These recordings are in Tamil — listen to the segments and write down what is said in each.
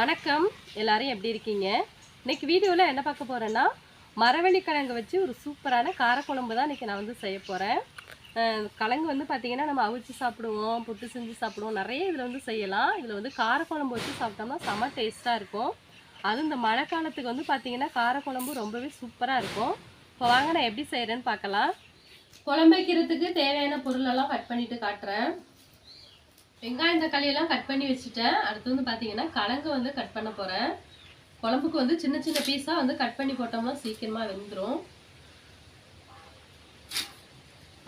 வணக்கம். எல்லாரும் எப்படி இருக்கீங்க? இன்னைக்கு வீடியோவில் என்ன பார்க்க போகிறேன்னா மரவள்ளி கிழங்கு வச்சு ஒரு சூப்பரான காரக்குழம்பு தான் இன்னைக்கு நான் வந்து செய்ய போகிறேன் கிழங்கு வந்து பார்த்திங்கன்னா நம்ம அவிச்சு சாப்பிடுவோம் புட்டு செஞ்சு சாப்பிடுவோம். நிறைய இதில் வந்து செய்யலாம். இதில் வந்து காரக்குழம்பு வச்சு சாப்பிட்டோம்னா செம டேஸ்ட்டாக இருக்கும். அதுவும் இந்த மழை காலத்துக்கு வந்து பார்த்திங்கன்னா காரக்குழம்பு ரொம்பவே சூப்பராக இருக்கும். இப்போ வாங்க நான் எப்படி செய்கிறேன்னு பார்க்கலாம். குழம்பு வைக்கிறதுக்கு தேவையான பொருளெல்லாம் கட் பண்ணிவிட்டு காட்டுறேன். வெங்காயம் தக்காளி எல்லாம் கட் பண்ணி வச்சுட்டேன். அடுத்து வந்து பார்த்தீங்கன்னா கலங்கு வந்து கட் பண்ண போகிறேன் குழம்புக்கு வந்து சின்ன சின்ன பீஸாக வந்து கட் பண்ணி போட்டோம்னா சீக்கிரமாக வெந்துடும்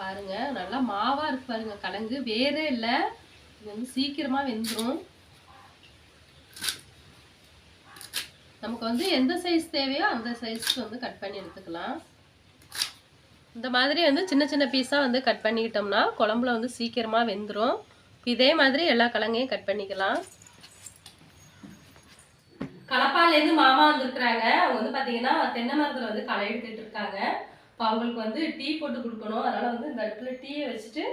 பாருங்க நல்லா மாவாக இருக்கு பாருங்க. கலங்கு வேறே இல்லை. இது வந்து சீக்கிரமாக வெந்துடும் நமக்கு வந்து எந்த சைஸ் தேவையோ அந்த சைஸ்க்கு வந்து கட் பண்ணி எடுத்துக்கலாம். இந்த மாதிரி வந்து சின்ன சின்ன பீஸாக வந்து கட் பண்ணிக்கிட்டோம்னா குழம்புல வந்து சீக்கிரமாக வெந்துடும் இதே மாதிரி எல்லா கிழங்கையும் கட் பண்ணிக்கலாம். கலப்பாலேருந்து மாமா வந்துருக்குறாங்க. அவங்க வந்து பார்த்தீங்கன்னா தென்னை மரத்தில் வந்து களை எடுத்துகிட்டு இருக்காங்க. இப்போ அவங்களுக்கு வந்து டீ போட்டு கொடுக்கணும். அதனால் வந்து இந்த அடுப்பில் டீயை வச்சுட்டு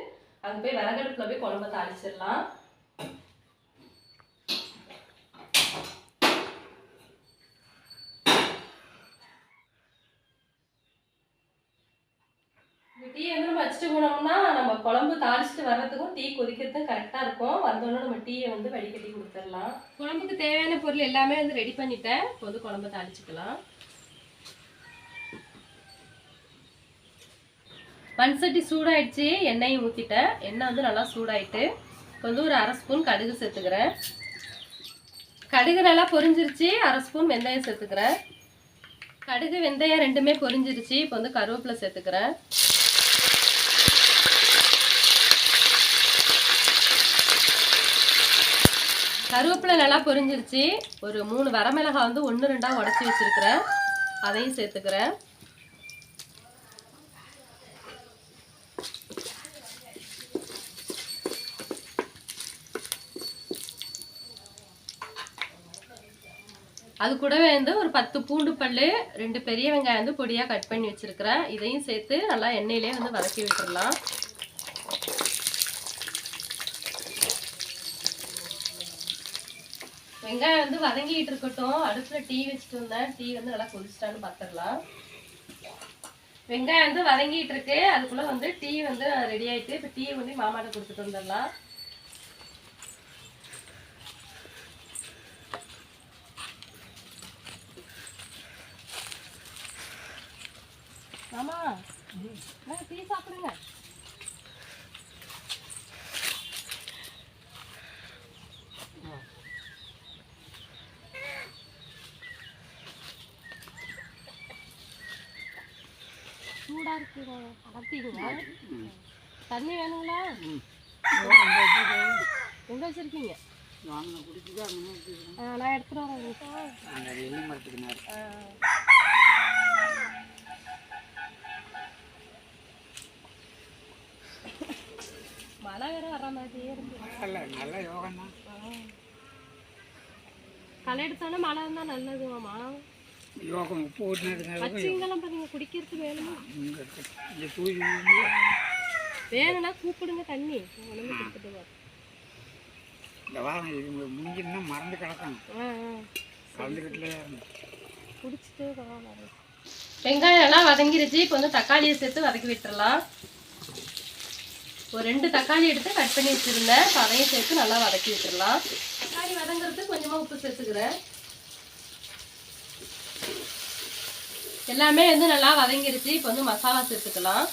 அங்கே போய் விறகடுப்பில் போய் குழம்ப தாளிச்சிடலாம் இந்த டீ வந்து நம்ம நம்ம குழம்பு தாளிச்சிட்டு வர்றதுக்கும் டீ கொதிக்கிறதுக்கும் கரெக்டாக இருக்கும். வந்தோடனே நம்ம டீயை வந்து வடிகட்டி கொடுத்துடலாம். குழம்புக்கு தேவையான பொருள் எல்லாமே வந்து ரெடி பண்ணிட்டேன். இப்போ வந்து குழம்பு தாளிச்சுக்கலாம். மண் சட்டி சூடாயிடுச்சு. எண்ணெயை ஊற்றிட்டேன் எண்ணெய் வந்து நல்லா சூடாயிட்டு இப்போ வந்து ஒரு அரை ஸ்பூன் கடுகு சேர்த்துக்கிறேன். கடுகு நல்லா பொரிஞ்சிருச்சு. அரை ஸ்பூன் வெந்தயம் சேர்த்துக்கிறேன். கடுகு வெந்தயம் ரெண்டுமே பொரிஞ்சிருச்சு. இப்போ வந்து கருவேப்பிலை சேர்த்துக்கிறேன். கருவேப்பிலை நல்லா பொரிஞ்சிருச்சு. ஒரு மூணு வரமிளகாய் வந்து ஒன்று ரெண்டாக உடச்சி வச்சிருக்கிறேன். அதையும் சேர்த்துக்கிறேன். அது கூடவே வந்து ஒரு பத்து பூண்டு பல்லு ரெண்டு பெரிய வெங்காயம் வந்து பொடியாக கட் பண்ணி வச்சிருக்கிறேன். இதையும் சேர்த்து நல்லா எண்ணெயிலே வந்து வதக்கி விட்டுடலாம் வெங்காயம் வந்து வதங்கிட்டு இருக்கட்டும். அடுப்புல டீ வச்சுட்டு வந்தேன். டீ வந்து நல்லா கொதிச்சிட்டான்னு பார்த்துடலாம் வெங்காயம் வந்து வதங்கிட்டு இருக்கு. அதுக்குள்ள வந்து டீ வந்து ரெடி ஆயிட்டு இப்போ டீ வந்து மாமாட்ட கொடுத்துட்டு வந்துடலாம். மாமா டீ சாப்பிடுங்க? சூடா இருக்குங்க. அடர்த்திங்க தண்ணி வேணுங்களா? எங்க வச்சிருக்கீங்க? நான் எடுத்துட்டு வரேன். மழை வேற வர மாதிரியே இருக்கு. நல்ல யோகம் தான் களை எடுத்தாலும் மழை இருந்தா நல்லது மாமா யோகம் உப்பு பாருங்க குடிக்கிறதுக்கு வேணுமா இங்கே இருக்கு. இங்கே தூய் வேணும்னா கூப்பிடுங்க தண்ணி. உடனே கொடுத்துட்டு இந்த வாரம் இது முடிஞ்சிருந்தா மறந்து ஆ கலந்துக்கிட்டுல குடிச்சிட்டு வெங்காயம் எல்லாம் வதங்கிருச்சு. இப்போ வந்து தக்காளியை சேர்த்து வதக்கி விட்டுறலாம். ஒரு ரெண்டு தக்காளி எடுத்து கட் பண்ணி வச்சிருந்தேன். அதையும் சேர்த்து நல்லா வதக்கி விட்டுறலாம். தக்காளி வதங்குறதுக்கு கொஞ்சமாக உப்பு சேர்த்துக்கிறேன். எல்லாமே வந்து நல்லா வதங்கிருச்சு. இப்போ வந்து மசாலா சேர்த்துக்கலாம்.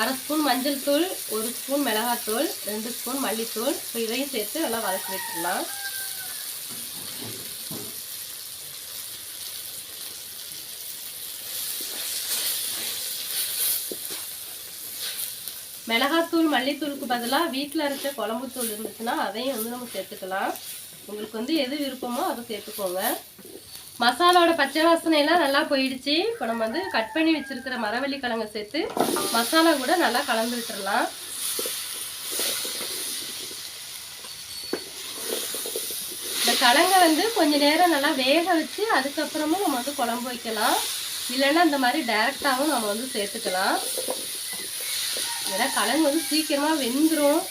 அரை ஸ்பூன் மஞ்சள் தூள் ஒரு ஸ்பூன் மிளகாத்தூள் ரெண்டு ஸ்பூன் மல்லித்தூள். இப்போ இதையும் சேர்த்து நல்லா வதக்கி வச்சுக்கலாம் மிளகாத்தூள் மல்லித்தூளுக்கு பதிலாக வீட்டில் இருக்க குழம்புத்தூள் இருந்துச்சுன்னா அதையும் வந்து நம்ம சேர்த்துக்கலாம். உங்களுக்கு வந்து எது விருப்பமோ அதை சேர்த்துக்கோங்க. மசாலாவோட பச்சை வாசனை எல்லாம் நல்லா போயிடுச்சு. இப்போ நம்ம வந்து கட் பண்ணி வச்சிருக்கிற மரவள்ளி கிழங்க சேர்த்து மசாலா கூட நல்லா கலந்து விட்டுடலாம் இந்த கிழங்கை வந்து கொஞ்ச நேரம் நல்லா வேக வச்சு அதுக்கப்புறமும் நம்ம வந்து குழம்பு வைக்கலாம். இல்லைன்னா இந்த மாதிரி டைரெக்டாகவும் நம்ம வந்து சேர்த்துக்கலாம். ஏன்னா கிழங்கு வந்து சீக்கிரமாக வெந்துடும்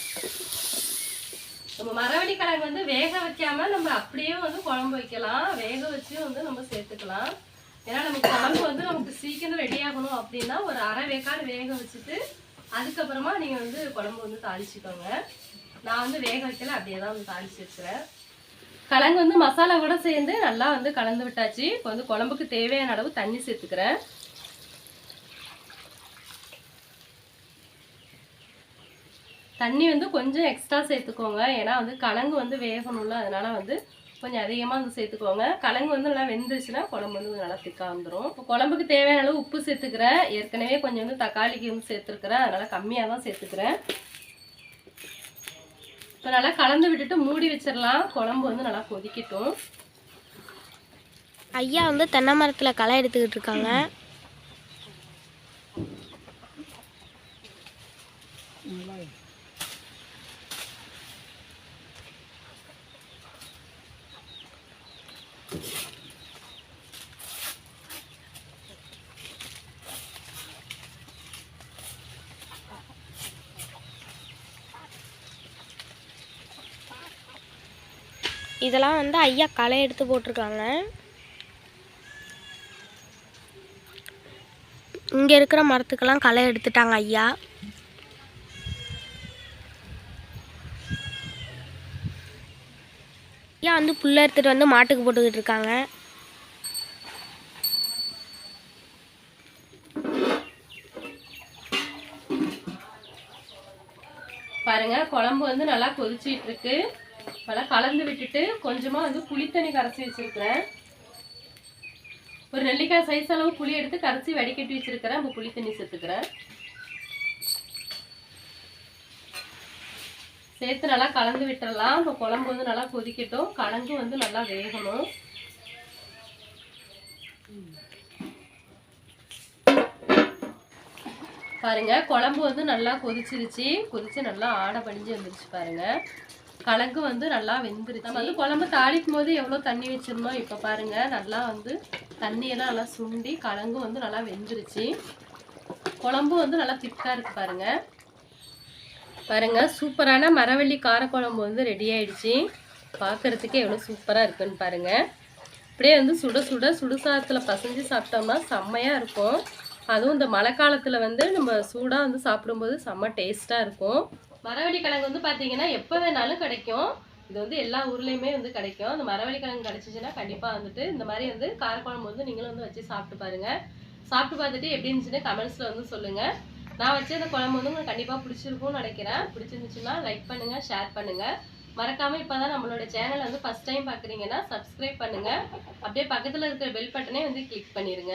நம்ம மரவள்ளி கிழங்கு வந்து வேக வைக்காம நம்ம அப்படியே வந்து குழம்பு வைக்கலாம். வேக வச்சு வந்து நம்ம சேர்த்துக்கலாம். ஏன்னா நமக்கு குழம்பு வந்து நமக்கு சீக்கிரம் ரெடி ஆகணும் அப்படின்னா ஒரு அரை வேக்காடு வேக வச்சுட்டு அதுக்கப்புறமா நீங்கள் வந்து குழம்பு வந்து தாளிச்சுக்கோங்க. நான் வந்து வேக வைக்கல அப்படியே தான் வந்து தாளிச்சு வச்சுறேன். கிழங்கு வந்து மசாலா கூட சேர்ந்து நல்லா வந்து கலந்து விட்டாச்சு. இப்போ வந்து குழம்புக்கு தேவையான அளவு தண்ணி சேர்த்துக்கிறேன். தண்ணி வந்து கொஞ்சம் எக்ஸ்ட்ரா சேர்த்துக்கோங்க. ஏன்னா வந்து கிழங்கு வந்து வேகணும்ல அதனால வந்து கொஞ்சம் அதிகமாக வந்து சேர்த்துக்கோங்க. கிழங்கு வந்து நல்லா வெந்துருச்சுன்னா குழம்பு வந்து நல்லா திக்காக வந்துடும் இப்போ குழம்புக்கு தேவையான அளவு உப்பு சேர்த்துக்கிறேன். ஏற்கனவே கொஞ்சம் வந்து தக்காளிக்கு வந்து சேர்த்துருக்குறேன். அதனால் கம்மியாக தான் சேர்த்துக்கிறேன். இப்போ நல்லா கலந்து விட்டுட்டு மூடி வச்சிடலாம். குழம்பு வந்து நல்லா கொதிக்கட்டும். ஐயா வந்து தென்னை மரத்தில் களை எடுத்துக்கிட்டு இருக்காங்க. இதெல்லாம் வந்து ஐயா களை எடுத்து போட்டிருக்காங்க. இங்கே இருக்கிற மரத்துக்கெல்லாம் களை எடுத்துட்டாங்க ஐயா. ஐயா வந்து புல்லை எடுத்துகிட்டு வந்து மாட்டுக்கு போட்டுக்கிட்டு இருக்காங்க. பாருங்க குழம்பு வந்து நல்லா கொதிச்சிட்டு இருக்கு. இப்போலாம் கலந்து விட்டுட்டு கொஞ்சமா வந்து புளித்தண்ணி கரைச்சி வச்சிருக்கிறேன். ஒரு நெல்லிக்காய் சைஸ் அளவு புளி எடுத்து கரைச்சி வடிகட்டி வச்சுருக்கிறேன். இப்போ புளித்தண்ணி சேர்த்துக்கிறேன். சேர்த்து நல்லா கலந்து விட்டுறலாம். இப்போ குழம்பு வந்து நல்லா கொதிக்கட்டும். கலந்து வந்து நல்லா வேகணும். பாருங்க குழம்பு வந்து நல்லா கொதிச்சிருச்சு. கொதிச்சு நல்லா ஆடை படிஞ்சு வந்துருச்சு பாருங்க. கலங்கு வந்து நல்லா வெந்துருச்சு. நம்ம வந்து குழம்பு தாளிக்கும் போது எவ்வளோ தண்ணி வச்சிருந்தோம்? இப்போ பாருங்க நல்லா வந்து தண்ணியெல்லாம் நல்லா சுண்டி கலங்கு வந்து நல்லா வெந்துருச்சு. குழம்பு வந்து நல்லா திக்காக இருக்கு பாருங்க. பாருங்க சூப்பரான மரவள்ளி காரக்குழம்பு வந்து ரெடி ஆயிடுச்சு. பார்க்கறதுக்கே எவ்வளோ சூப்பராக இருக்குன்னு பாருங்க. அப்படியே வந்து சுட சுட சுடுசாரத்தில் பசஞ்சு சாப்பிட்டோம்னா செம்மையாக இருக்கும். அதுவும் இந்த மழை காலத்தில் வந்து நம்ம சூடாக வந்து சாப்பிடும்போது செம்ம டேஸ்ட்டாக இருக்கும். மரவள்ளி கிழங்கு வந்து பார்த்தீங்கன்னா எப்போ வேணாலும் கிடைக்கும். இது வந்து எல்லா ஊர்லேயுமே வந்து கிடைக்கும். அந்த மரவள்ளி கிழங்கு கிடச்சிச்சின்னா கண்டிப்பாக வந்துட்டு இந்த மாதிரி வந்து காரக்குழம்பு வந்து நீங்களும் வந்து வச்சு சாப்பிட்டு பாருங்கள் சாப்பிட்டு பார்த்துட்டு எப்படி இருந்துச்சுன்னு கமெண்ட்ஸில் வந்து சொல்லுங்கள் நான் வச்ச அந்த குழம்பு வந்து உங்களுக்கு கண்டிப்பாக பிடிச்சிருக்கும்னு நினைக்கிறேன். பிடிச்சிருந்துச்சுன்னா லைக் பண்ணுங்கள் ஷேர் பண்ணுங்கள் மறக்காமல் இப்போ தான் நம்மளோட சேனல் வந்து ஃபஸ்ட் டைம் பார்க்குறீங்கன்னா சப்ஸ்கிரைப் பண்ணுங்கள் அப்படியே பக்கத்தில் இருக்கிற பெல் பட்டனே வந்து கிளிக் பண்ணிடுங்க